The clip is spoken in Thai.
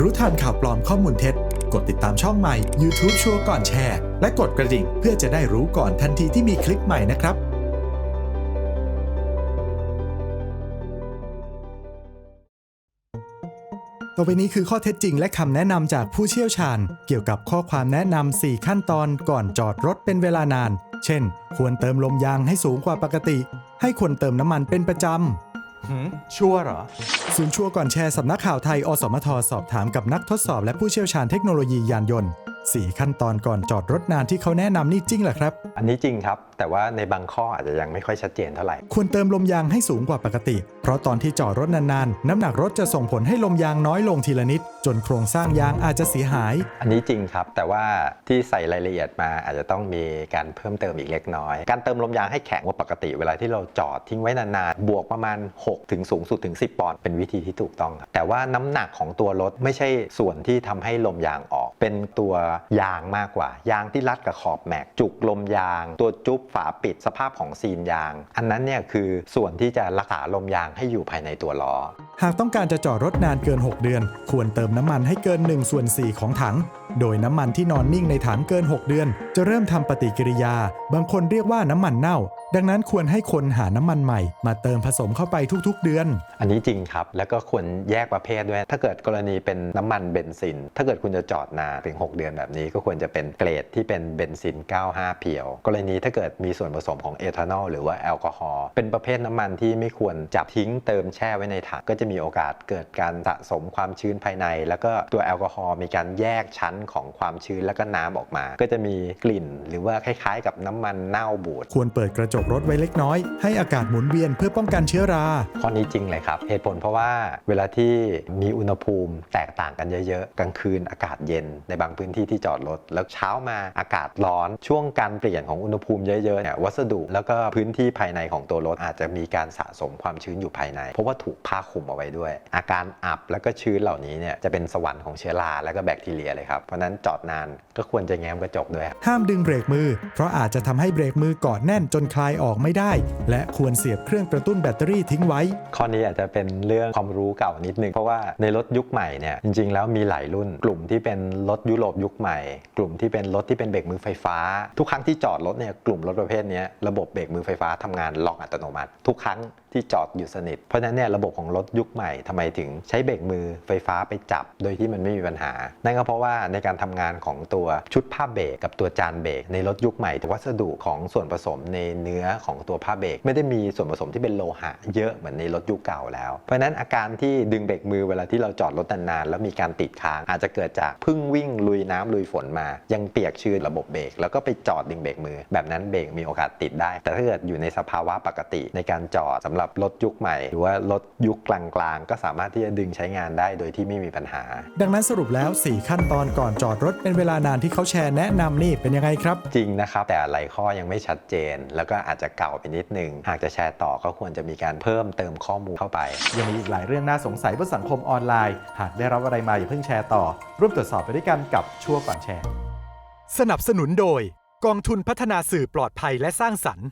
รู้ทันข่าวปลอมข้อมูลเท็จ กดติดตามช่องใหม่ YouTube ชัวร์ก่อนแชร์ และกดกระดิ่งเพื่อจะได้รู้ก่อนทันทีที่มีคลิปใหม่นะครับต่อไปนี้คือข้อเท็จจริงและคำแนะนำจากผู้เชี่ยวชาญ เกี่ยวกับข้อความแนะนำ 4 ขั้นตอนก่อนจอดรถเป็นเวลานาน เช่น ควรเติมลมยางให้สูงกว่าปกติ ให้ควรเติมน้ำมันเป็นประจำ หืมชัวร์เหรอ ศูนย์ชัวร์ก่อนแชร์สำนักข่าวไทย อสมท สอบถามกับนักทดสอบและผู้เชี่ยวชาญเทคโนโลยียานยนต์ 4 ขั้นตอนก่อนจอดรถนานที่เขาแนะนำนี่จริงเหรอครับ อันนี้จริงครับ แต่ว่าในบางข้ออาจจะยังไม่ค่อยชัดเจนเท่าไหร่ ควรเติมลมยางให้สูงกว่าปกติ เพราะตอนที่จอดรถนานๆ น้ำหนักรถจะส่งผลให้ลมยางน้อยลงทีละนิด จนโครงสร้างยางอาจจะเสียหาย อันนี้จริงครับ แต่ว่าที่ใส่รายละเอียดมาอาจจะต้องมีการเพิ่มเติมอีกเล็กน้อย การเติมลมยางให้แข็งกว่าปกติ เวลาที่เราจอดทิ้งไว้นานๆบวกประมาณ6ถึงสูงสุดถึง 10 ปอนด์เป็นวิธีที่ถูกต้องครับแต่ว่าน้ำหนักของตัวรถไม่ใช่ส่วนที่ทำให้ลมยางออก เป็นตัวยางมากกว่า ยางที่รัดกับขอบแม็ก จุกลมยาง ตัวจุ๊บฝาปิดสภาพของซีนยาง อันนั้นเนี่ยคือส่วนที่จะรักษาลมยางให้อยู่ภายในตัวล้อ หากต้องการจะจอดรถนานเกิน 6 เดือน ควรเติมน้ำมันให้เกิน1ส่วน4ของถัง โดยน้ำมันที่นอนนิ่งในถังเกิน 6 เดือน จะเริ่มทำปฏิกิริยา บางคนเรียกว่าน้ำมันเน่าดังนั้นควรให้คนหาน้ำมันใหม่ มาเติมผสมเข้าไปทุกๆ เดือน อันนี้จริงครับ แล้วก็ควรแยกประเภทด้วย ถ้าเกิดกรณีเป็นน้ำมันเบนซิน ถ้าเกิดคุณจะจอดนานถึง 6 เดือนแบบนี้ก็ควรจะเป็นเกรดที่เป็นเบนซิน 95 เพียว กรณีถ้าเกิดมีส่วนผสมของเอทานอลหรือว่าแอลกอฮอล์เป็นประเภทน้ำมันที่ไม่ควรจับทิ้งเติมแช่ไว้ในถังก็จะมีโอกาสเกิดการสะสมความชื้นภายใน แล้วก็ตัวแอลกอฮอล์มีการแยกชั้นของความชื้นแล้วก็น้ำออกมา ก็จะมีกลิ่น หรือว่าคล้ายๆ กับน้ำมันเน่าบูดควรเปิดกระจกรถไว้เล็กน้อย ให้อากาศหมุนเวียนเพื่อป้องกันเชื้อรา ข้อนี้จริงเลยครับ เหตุผลเพราะว่าเวลาที่มีอุณหภูมิแตกต่างกันเยอะๆ กลางคืนอากาศเย็นในบางพื้นที่ที่จอดรถ แล้วเช้ามาอากาศร้อนช่วงการเปลี่ยนของอุณหภูมิเยอะๆเนี่ยวัสดุแล้วก็พื้นที่ภายในของตัวรถอาจจะมีการสะสมความชื้นอยู่ภายใน เพราะว่าถูกผ้าคลุมเอาไว้ด้วย อาการอับแล้วก็ชื้นเหล่านี้เนี่ยจะเป็นสวรรค์ของเชื้อราและก็แบคทีเรียเลยครับเพราะฉะนั้นจอดนานก็ควรจะแง้มกระจกด้วยห้ามดึงเบรกมือ เพราะอาจจะทำให้เบรกมือเกาะแน่นจนคลายออกไม่ได้ และควรเสียบเครื่องกระตุ้นแบตเตอรี่ทิ้งไว้ ข้อนี้อาจจะเป็นเรื่องความรู้เก่านิดนึง เพราะว่าในรถยุคใหม่เนี่ยจริงๆ แล้วมีหลายรุ่น กลุ่มที่เป็นรถยุโรปยุคใหม่ กลุ่มที่เป็นรถที่เป็นเบรกมือไฟฟ้า ทุกครั้งที่จอดรถเนี่ยกลุ่มรถประเภทนี้ระบบเบรกมือไฟฟ้าทำงานล็อกอัตโนมัติ ทุกครั้ง ที่จอดอยู่สนิท เพราะฉะนั้นเนี่ยระบบของรถยุคใหม่ทำไมถึงใช้เบรกมือไฟฟ้าไปจับ โดยที่มันไม่มีปัญหา นั่นก็เพราะว่าในการทำงานของตัวชุดผ้าเบรกกับตัวจานเบรกในรถยุคใหม่วัสดุของส่วนผสมในเนื้อของตัวผ้าเบรกไม่ได้มีส่วนผสมที่เป็นโลหะเยอะเหมือนในรถยุคเก่าแล้ว เพราะฉะนั้นอาการที่ดึงเบรกมือเวลาที่เราจอดรถนานๆแล้วมีการติดค้าง อาจจะเกิดจากพึ่งวิ่งลุยน้ำลุยฝนมา ยังเปียกชื้นระบบเบรกแล้วก็ไปจอดดึงเบรกมือ แบบนั้นเบรกมีโอกาสติดได้ แต่ถ้าเกิดอยู่ในสภาวะปกติในการจอดสำหรับรถยุคใหม่ หรือว่ารถยุคกลางๆ ก็สามารถที่จะดึงใช้งานได้โดยที่ไม่มีปัญหา ดังนั้นสรุปแล้ว 4 ขั้นตอนก่อนจอดรถเป็นเวลานานที่เขาแชร์แนะนำนี่เป็นยังไงครับ จริงนะครับ แต่หลายข้อยังไม่ชัดเจน แล้วก็อาจจะเก่าไปนิดนึง หากจะแชร์ต่อก็ควรจะมีการเพิ่มเติมข้อมูลเข้าไป ยังมีอีกหลายเรื่องน่าสงสัยบนสังคมออนไลน์ หากได้รับอะไรมาอย่าเพิ่งแชร์ต่อ ร่วมตรวจสอบไปด้วยกันกับชั่วก่อนแชร์ สนับสนุนโดย กองทุนพัฒนาสื่อปลอดภัยและสร้างสรรค์